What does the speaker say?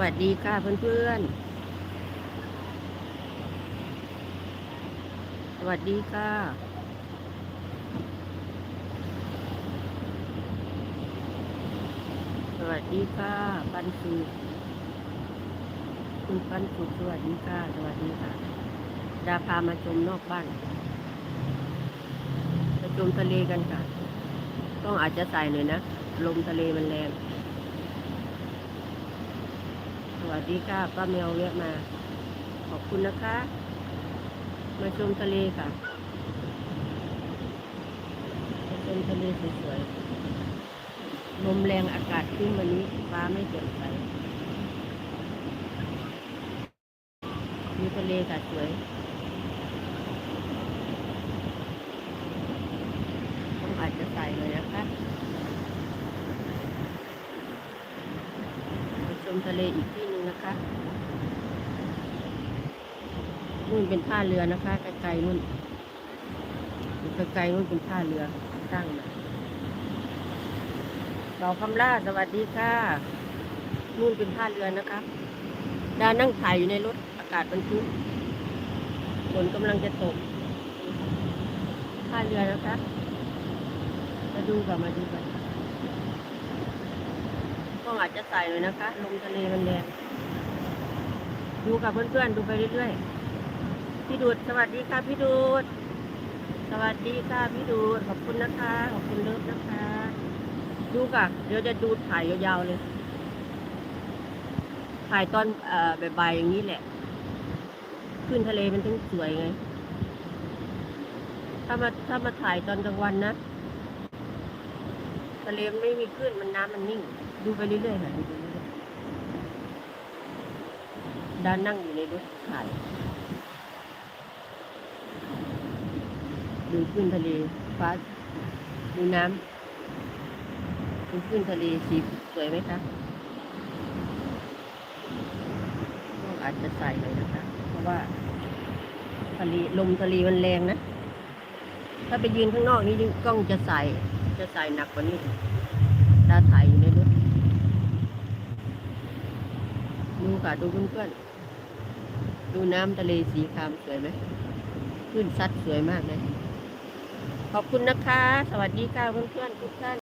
สวัสดีค่ะเพื่อนๆ สวัสดีค่ะสวัสดีค่ะปันสุขคุณปันสุขสวัสดีค่ะ สวัสดีค่ะดาพามาชมนอกบ้านไปชมทะเลกันค่ะ ต้องอาจจะใส่หน่อยนะ ลมทะเลมันแรง วัสดีค่ะป้าแมวเรียกมา ขอบคุณนะคะ มาชมทะเลค่ะมาชมทะเลสวยๆลมแรงอากาศขึ้นวันนี้ฟ้าไม่แจ่มใสมีทะเลค่ะสวยต้องอาจจะใส่เลยนะคะไปชมทะเลอีกที่ นึ่นะคะนู่นเป็นท่าเรือนะคะไกลๆนู่นไกลๆนู่นเป็นท่าเรือตั้งมาเราคำล่าสวัสดีค่ะนู่นเป็นท่าเรือนะคะดานั่งถ่ายอยู่ในรถอากาศบรรทุกฝนกำลังจะตกท่าเรือนะคะ มาดูกันมาดูกันก็อาจจะใส่เลยนะคะ ลมทะเลมันแรง ดูกับเพื่อนๆดูไปเรื่อยๆพี่ดูดสวัสดีค่ะพี่ดูด สวัสดีค่ะพี่ดูดขอบคุณนะคะขอบคุณเลิฟนะคะ ดูค่ะเดี๋ยวจะดูถ่ายยาวๆเลยถ่ายตอนเอ่อบ่ายๆอย่างนี้แหละ ขึ้นทะเลมันถึงสวยไง ถ้ามาถ้ามาถ่ายตอนกลางวันนะทะเลมันไม่มีคลื่นมันน้ำมันนิ่ง ดูไปเรื่อยๆค่ะ ดานั่งอยู่ในรถถ่ายดูคลื่นทะเลฟ้าดูน้ำดูคลื่นทะเลสีสวยไหมคะก็อาจจะใส่เลยนะคะ เพราะว่าทะเลลมทะเลมันแรงนะ ถ้าไปยืนข้างนอกนี่กล้องจะใส่จะใส่หนักกว่านี้ดาถ่ายอยู่ในรถดูค่ะดูเพื่อนๆ ดูน้ำทะเลสีครามสวยไหมขึ้นซัดสวยมากเลย ขอบคุณนะคะ สวัสดีค่ะเพื่อนๆทุกท่าน